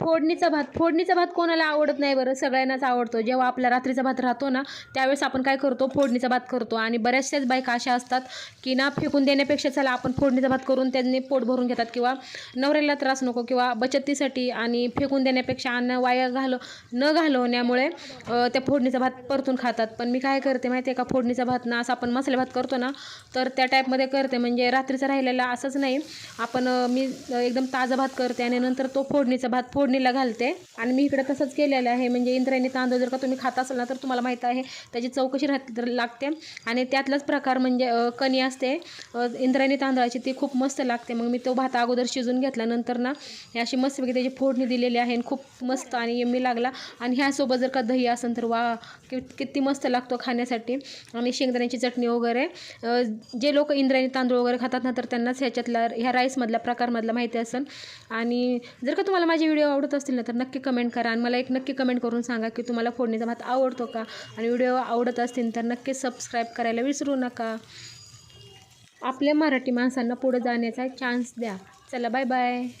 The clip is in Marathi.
फोडणीचा भात फोडणीचा भात कोणाला आवडत नाही बरं? सगळ्यांनाच आवडतो. जेव्हा आपला रात्रीचा भात राहतो ना त्यावेळेस आपण काय करतो? फोडणीचा भात करतो. आणि बऱ्याचशाच बायका अशा असतात की ना फेकून देण्यापेक्षा चला आपण फोडणीचा भात करून त्यांनी पोट भरून घेतात किंवा नवऱ्याला त्रास नको किंवा बचतीसाठी आणि फेकून देण्यापेक्षा अन्न वाया घाल न घालवण्यामुळे त्या फोडणीचा भात परतून खातात. पण मी काय करते माहिती आहे का? फोडणीचा भात ना असं आपण मसाले भात करतो ना तर त्या टाईपमध्ये करते. म्हणजे रात्रीचा राहिलेला असंच नाही. आपण मी एकदम ताजा भात करते आणि नंतर तो फोडणीचा भात फोड फोडणीला घालते. आणि मी इकडे तसंच केलेलं आहे. म्हणजे इंद्रायणी तांदूळ जर का तुम्ही खात असाल ना तर तुम्हाला माहीत आहे त्याची चौकशी राहते तर लागते. आणि त्यातलाच प्रकार म्हणजे कणी असते. इंद्रायणी तांदळाची ती खूप मस्त लागते. मग मी तो भात अगोदर शिजून घेतल्यानंतर ना हे अशी मस्तपैकी त्याची फोडणी दिलेली आहे आणि खूप मस्त आणि यम्मी लागला. आणि ह्यासोबत जर का दही असेल तर वा किती मस्त लागतो खाण्यासाठी. आणि शेंगदाण्याची चटणी वगैरे. जे लोक इंद्रायणी तांदूळ वगैरे खातात ना तर त्यांनाच ह्याच्यातला ह्या राईसमधल्या प्रकारमधला माहिती असेल. आणि जर का तुम्हाला माझे व्हिडिओ आवडत असतील ना तर नक्की कमेंट करा आणि मला एक नक्की कमेंट करून सांगा की तुम्हाला फोडणीचा भात आवडतो का? आणि व्हिडिओ आवडत असतील तर नक्की सबस्क्राईब करायला विसरू नका. आपल्या मराठी माणसांना पुढे जाण्याचा चान्स द्या. चला बाय बाय